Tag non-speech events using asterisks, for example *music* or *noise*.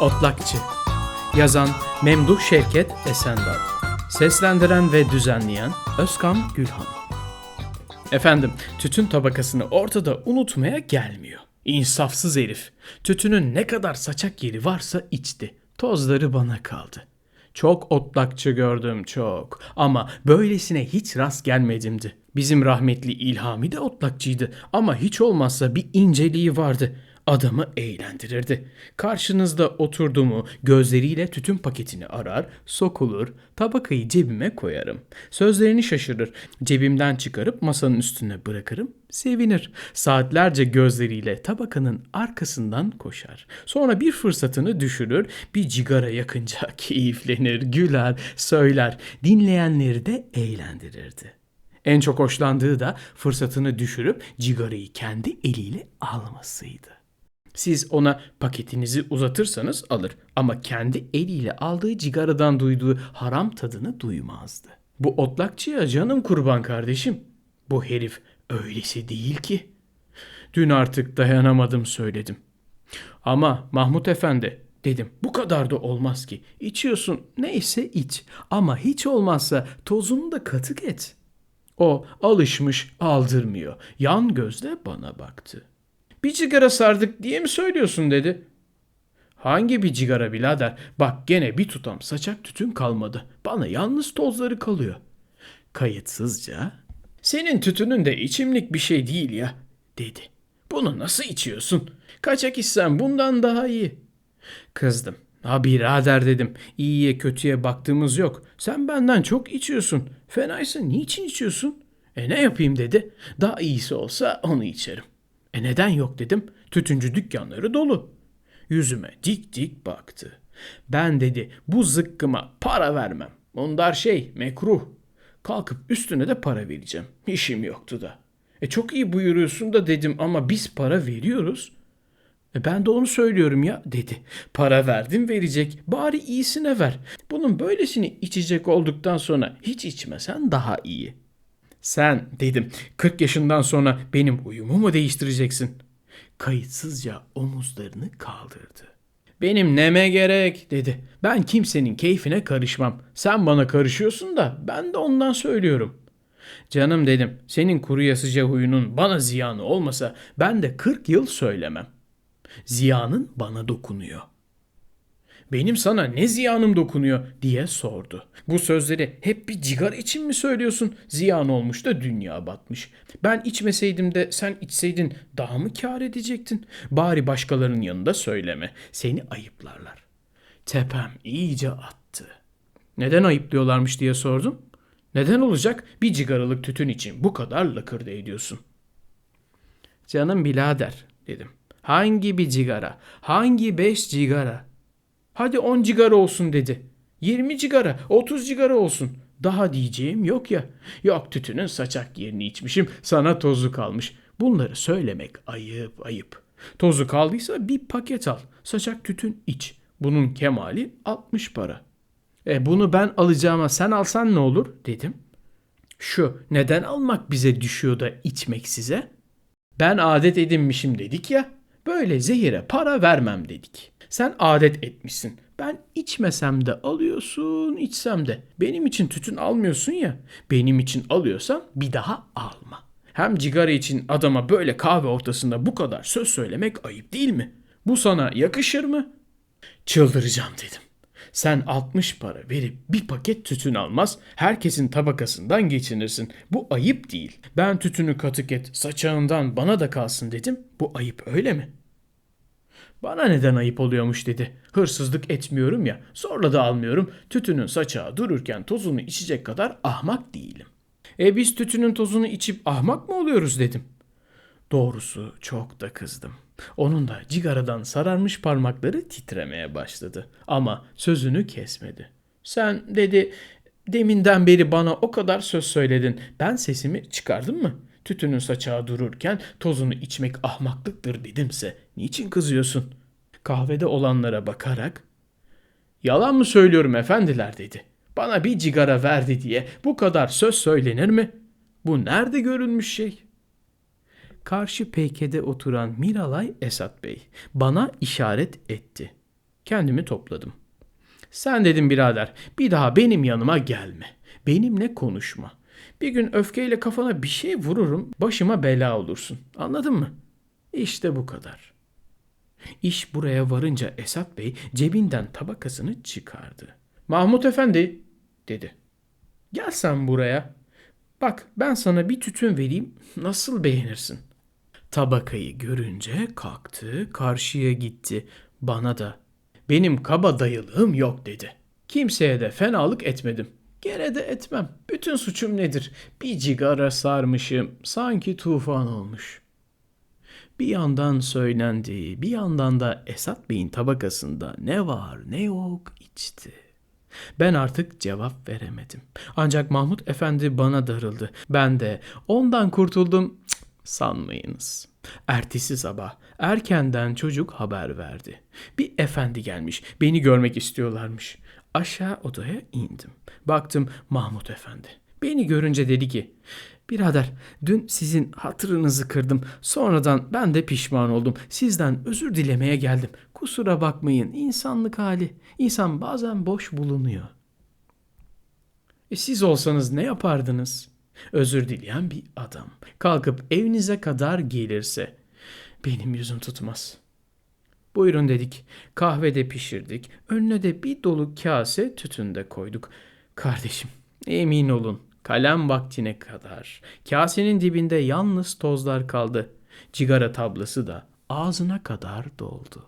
Otlakçı Yazan Memduh Şevket Esendal Seslendiren ve düzenleyen Özkan Gülhan Efendim, tütün tabakasını ortada unutmaya gelmiyor. İnsafsız herif. Tütünün ne kadar saçak yeri varsa içti. Tozları bana kaldı. Çok otlakçı gördüm çok ama böylesine hiç rast gelmedimdi. Bizim rahmetli İlhami de otlakçıydı ama hiç olmazsa bir inceliği vardı. Adamı eğlendirirdi. Karşınızda oturdu mu gözleriyle tütün paketini arar, sokulur, tabakayı cebime koyarım. Sözlerini şaşırır, cebimden çıkarıp masanın üstüne bırakırım, sevinir. Saatlerce gözleriyle tabakanın arkasından koşar. Sonra bir fırsatını düşürür, bir cigara yakınca *laughs* keyiflenir, güler, söyler. Dinleyenleri de eğlendirirdi. En çok hoşlandığı da fırsatını düşürüp cigarayı kendi eliyle almasıydı. Siz ona paketinizi uzatırsanız alır ama kendi eliyle aldığı cigaradan duyduğu haram tadını duymazdı. Bu otlakçıya canım kurban kardeşim. Bu herif öylesi değil ki. Dün artık dayanamadım söyledim. Ama Mahmut Efendi dedim bu kadar da olmaz ki. İçiyorsun neyse iç ama hiç olmazsa tozunu da katık et. O alışmış aldırmıyor. Yan gözle bana baktı. Bir cigara sardık diye mi söylüyorsun dedi. Hangi bir cigara birader? Bak gene bir tutam saçak tütün kalmadı. Bana yalnız tozları kalıyor. Kayıtsızca senin tütünün de içimlik bir şey değil ya dedi. Bunu nasıl içiyorsun? Kaçak içsen bundan daha iyi. Kızdım. Ha birader dedim. İyiye kötüye baktığımız yok. Sen benden çok içiyorsun. Fenaysa niçin içiyorsun? E ne yapayım dedi. Daha iyisi olsa onu içerim. E neden yok dedim. Tütüncü dükkanları dolu. Yüzüme dik dik baktı. Ben dedi bu zıkkıma para vermem. Onlar şey mekruh. Kalkıp üstüne de para vereceğim. İşim yoktu da. E çok iyi buyuruyorsun da dedim ama biz para veriyoruz. E ben de onu söylüyorum ya dedi. Para verdim verecek. Bari iyisine ver. Bunun böylesini içecek olduktan sonra hiç içmesen daha iyi. Sen dedim 40 yaşından sonra benim uyumu mu değiştireceksin? Kayıtsızca omuzlarını kaldırdı. Benim neme gerek dedi. Ben kimsenin keyfine karışmam. Sen bana karışıyorsun da ben de ondan söylüyorum. Canım dedim senin kuru yasıca huyunun bana ziyanı olmasa ben de 40 yıl söylemem. Ziyanın bana dokunuyor. Benim sana ne ziyanım dokunuyor diye sordu. Bu sözleri hep bir cigar için mi söylüyorsun? Ziyan olmuş da dünya batmış. Ben içmeseydim de sen içseydin daha mı kâr edecektin? Bari başkalarının yanında söyleme. Seni ayıplarlar. Tepem iyice attı. Neden ayıplıyorlarmış diye sordum. Neden olacak bir cigaralık tütün için bu kadar lakırdı ediyorsun? Canım birader dedim. Hangi bir cigara? Hangi beş cigara? Hadi 10 cigara olsun dedi. 20 cigara, 30 cigara olsun. Daha diyeceğim yok ya. Yok tütünün saçak yerini içmişim, sana tozu kalmış. Bunları söylemek ayıp ayıp. Tozu kaldıysa bir paket al. Saçak tütün iç. Bunun kemali 60 para. E bunu ben alacağıma sen alsan ne olur dedim. Şu neden almak bize düşüyor da içmek size? Ben adet edinmişim dedik ya. Böyle zehire para vermem dedik. Sen adet etmişsin. Ben içmesem de alıyorsun, içsem de. Benim için tütün almıyorsun ya. Benim için alıyorsan bir daha alma. Hem cigara için adama böyle kahve ortasında bu kadar söz söylemek ayıp değil mi? Bu sana yakışır mı? Çıldıracağım dedim. Sen 60 para verip bir paket tütün almaz, herkesin tabakasından geçinirsin. Bu ayıp değil. Ben tütünü katık et, saçağından bana da kalsın dedim. Bu ayıp öyle mi?'' Bana neden ayıp oluyormuş dedi. Hırsızlık etmiyorum ya, zorla da almıyorum. Tütünün saçağı dururken tozunu içecek kadar ahmak değilim. E biz tütünün tozunu içip ahmak mı oluyoruz dedim. Doğrusu çok da kızdım. Onun da cigaradan sararmış parmakları titremeye başladı. Ama sözünü kesmedi. Sen dedi deminden beri bana o kadar söz söyledin. Ben sesimi çıkardım mı? Tütünün saçağı dururken tozunu içmek ahmaklıktır dedimse niçin kızıyorsun? Kahvede olanlara bakarak Yalan mı söylüyorum efendiler dedi. Bana bir cigara verdi diye bu kadar söz söylenir mi? Bu nerede görülmüş şey? Karşı peykede oturan Miralay Esat Bey bana işaret etti. Kendimi topladım. Sen dedim birader bir daha benim yanıma gelme. Benimle konuşma. Bir gün öfkeyle kafana bir şey vururum başıma bela olursun. Anladın mı? İşte bu kadar. İş buraya varınca Esat Bey cebinden tabakasını çıkardı. Mahmut Efendi dedi. Gel sen buraya. Bak ben sana bir tütün vereyim nasıl beğenirsin? Tabakayı görünce kalktı karşıya gitti. Bana da benim kaba dayılığım yok dedi. Kimseye de fenalık etmedim. Gene de etmem. Bütün suçum nedir? Bir cigara sarmışım. Sanki tufan olmuş. Bir yandan söylendi, bir yandan da Esat Bey'in tabakasında ne var ne yok içti. Ben artık cevap veremedim. Ancak Mahmut Efendi bana darıldı. Ben de ondan kurtuldum Cık, sanmayınız. Ertesi sabah erkenden çocuk haber verdi. Bir efendi gelmiş, beni görmek istiyorlarmış. Aşağı odaya indim. Baktım Mahmut Efendi. Beni görünce dedi ki, Birader dün sizin hatırınızı kırdım. Sonradan ben de pişman oldum. Sizden özür dilemeye geldim. Kusura bakmayın insanlık hali. İnsan bazen boş bulunuyor. E siz olsanız ne yapardınız? Özür dileyen bir adam. Kalkıp evinize kadar gelirse benim yüzüm tutmaz. Buyurun dedik. Kahve de pişirdik. Önüne de bir dolu kase tütün de koyduk. Kardeşim emin olun kalem vaktine kadar kasenin dibinde yalnız tozlar kaldı. Cigara tablası da ağzına kadar doldu.